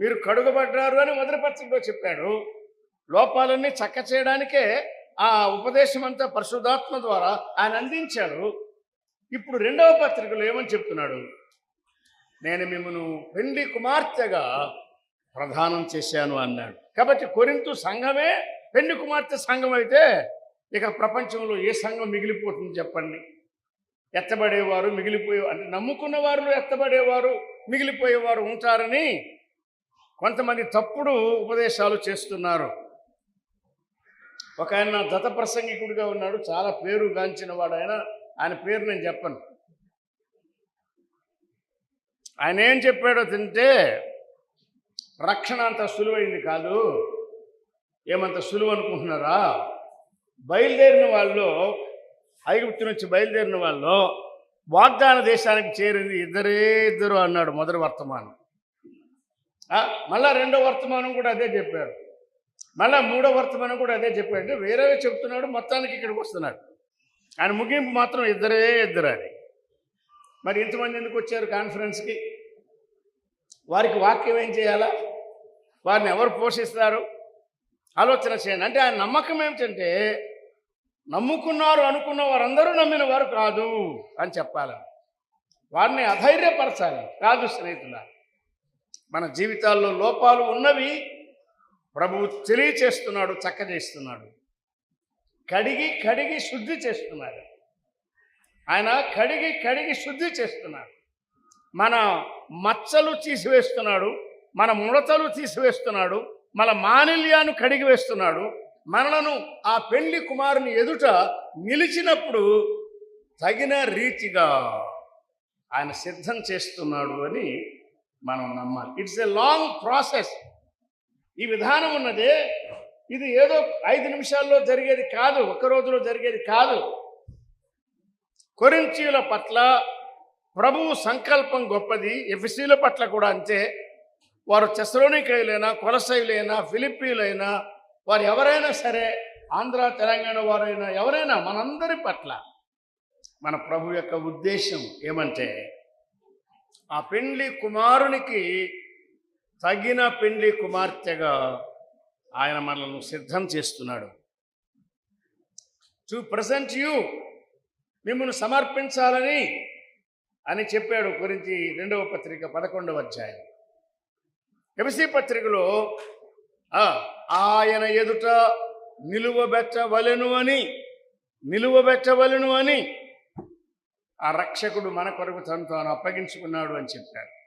మీరు కడుగబడ్డారు అని మొదటి పత్రికలో చెప్పాడు. లోపాలన్నీ చక్క చేయడానికే ఆ ఉపదేశం అంతా పరిశుధాత్మ ద్వారా ఆయన అందించాడు. ఇప్పుడు రెండవ పత్రికలో ఏమని చెప్తున్నాడు? నేను మిమ్మను పెండి కుమార్తెగా ప్రదానం చేశాను అన్నాడు. కాబట్టి కొరింతు సంఘమే పెండి కుమార్తె సంఘం అయితే ఇక ప్రపంచంలో ఏ సంఘం మిగిలిపోతుంది చెప్పండి. ఎత్తబడేవారు మిగిలిపోయే అంటే నమ్ముకున్న వారిలో ఎత్తబడేవారు మిగిలిపోయేవారు ఉంటారని కొంతమంది తప్పుడు ఉపదేశాలు చేస్తున్నారు. ఒక ఆయన దత ప్రసంగికుడిగా ఉన్నాడు చాలా పేరు గాంచిన వాడు ఆయన ఆయన పేరు నేను చెప్పను. ఆయన ఏం చెప్పాడో తింటే రక్షణ అంత సులువైంది కాదు ఏమంత సులువు అనుకుంటున్నారా? బయలుదేరిన వాళ్ళు ఐగుప్తు నుంచి బయలుదేరిన వాళ్ళు వాగ్దాన దేశానికి చేరింది ఇద్దరే ఇద్దరు అన్నాడు మొదటి వర్తమానం. మళ్ళా రెండో వర్తమానం కూడా అదే చెప్పారు. మళ్ళా మూడో వర్తమానం కూడా అదే చెప్పాడు అంటే వేరేవే చెప్తున్నాడు మొత్తానికి ఇక్కడికి వస్తున్నాడు. ఆయన ముగింపు మాత్రం ఇద్దరే ఇద్దరు అని. మరి ఇంతమంది ఎందుకు వచ్చారు కాన్ఫరెన్స్కి వారికి వాక్యం ఏం చేయాలా? వారిని ఎవరు పోషిస్తారు? ఆలోచన చేయండి. అంటే ఆయన నమ్మకం ఏమిటంటే నమ్ముకున్నారు అనుకున్న వారందరూ నమ్మిన వారు కాదు అని చెప్పాలి. వారిని అధైర్యపరచాలి. కాదు స్నేహితుల మన జీవితాల్లో లోపాలు ఉన్నవి ప్రభువు తెలియచేస్తున్నాడు చక్కజేస్తున్నాడు కడిగి కడిగి శుద్ధి చేస్తున్నాడు ఆయన కడిగి కడిగి శుద్ధి చేస్తున్నాడు మన మచ్చలు తీసివేస్తున్నాడు మన ముడతలు తీసివేస్తున్నాడు మన మానిల్యాన్ని కడిగి వేస్తున్నాడు మనలను ఆ పెళ్ళి కుమారుని ఎదుట నిలిచినప్పుడు తగిన రీతిగా ఆయన సిద్ధం చేస్తున్నాడు అని మనం నమ్మాలి. ఇట్స్ ఎ లాంగ్ ప్రాసెస్ ఈ విధానం ఉన్నదే ఇది ఏదో ఐదు నిమిషాల్లో జరిగేది కాదు ఒక్క రోజులో జరిగేది కాదు. కొరించీల పట్ల ప్రభువు సంకల్పం గొప్పది ఎఫ్సీల పట్ల కూడా అంతే. వారు చెసరోనికైలైనా కొలసైలైనా ఫిలిప్పీలైనా వారు ఎవరైనా సరే ఆంధ్ర తెలంగాణ వారైనా ఎవరైనా మనందరి పట్ల మన ప్రభు యొక్క ఉద్దేశం ఏమంటే ఆ పెండ్లి కుమారునికి తగిన పెండ్లి కుమార్తెగా ఆయన మనల్ని సిద్ధం చేస్తున్నాడు. టు ప్రజెంట్ యూ మిమ్మల్ని సమర్పించాలని అని చెప్పాడు గురించి రెండవ పత్రిక పదకొండవ అధ్యాయం. ఎబిసి పత్రికలో ఆయన ఎదుట నిలువబెట్టవలను అని నిలువబెట్టవలను అని ఆ రక్షకుడు మన కొరకు తను తాను అప్పగించుకున్నాడు అని చెప్పారు.